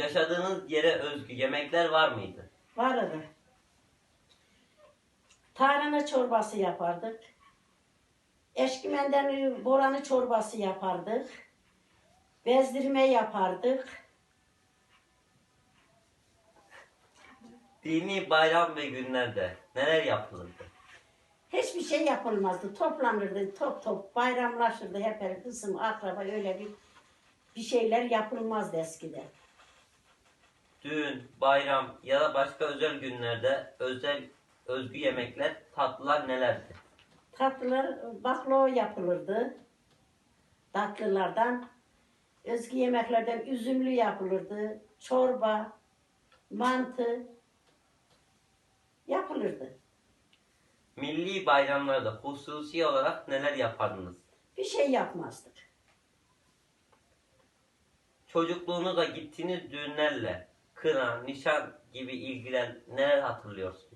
Yaşadığınız yere özgü yemekler var mıydı? Vardı. Tarhana çorbası yapardık. Eşkimenden boranı çorbası yapardık. Bezdirme yapardık. Dini bayram ve günlerde neler yapılırdı? Hiçbir şey yapılmazdı. Toplanırdı, top top bayramlaşırdı. Hep her kısım, akraba öyle bir bir şeyler yapılmazdı eskiden. Düğün, bayram ya da başka özel günlerde özel özgü yemekler, tatlılar nelerdi? Tatlılar baklava yapılırdı. Tatlılardan. Özgü yemeklerden üzümlü yapılırdı. Çorba, mantı yapılırdı. Milli bayramlarda hususi olarak neler yapardınız? Bir şey yapmazdık. Çocukluğunuzda gittiğiniz düğünlerle kına, nişan gibi ilgilen neler hatırlıyorsunuz?